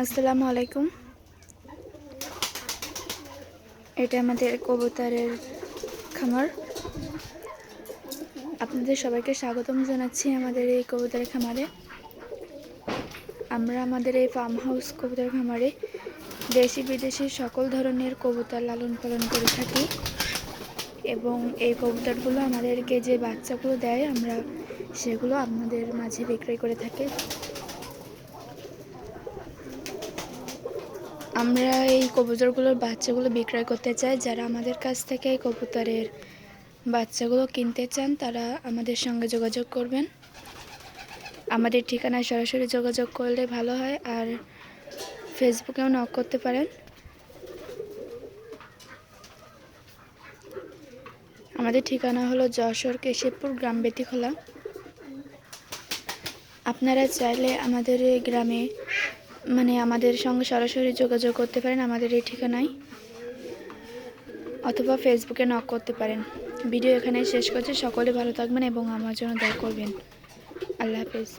আসসালামু আলাইকুম। এটা আমাদের কবুতরের খামার। আপনাদের সবাইকে স্বাগতম জানাচ্ছি আমাদের এই কবুতরের খামারে। আমরা আমাদের এই ফার্ম হাউস কবুতর খামারে দেশি বিদেশি সকল ধরনের কবুতর লালন পালন করে থাকি এবং এই কবুতরগুলো আমাদেরকে যে বাচ্চাগুলো দেয়, আমরা সেগুলো আপনাদের মাঝে বিক্রয় করে থাকি। আমরা এই কবুতরগুলোর বাচ্চাগুলো বিক্রয় করতে চাই। যারা আমাদের কাছ থেকে এই কবুতরের বাচ্চাগুলো কিনতে চান, তারা আমাদের সঙ্গে যোগাযোগ করবেন। আমাদের ঠিকানায় সরাসরি যোগাযোগ করলে ভালো হয়, আর ফেসবুকেও নক করতে পারেন। আমাদের ঠিকানা হলো যশোর কেশবপুর, গ্রাম বেতিখোলা। আপনারা চাইলে আমাদের এই গ্রামে মানে আমাদের সঙ্গে সরাসরি যোগাযোগ করতে পারেন, আমাদের এই ঠিকানায়। অথবা ফেসবুকে নক করতে পারেন। ভিডিও এখানে শেষ করছি। সকলে ভালো থাকবেন এবং আমার জন্য দয়া করবেন। আল্লাহ হাফেজ।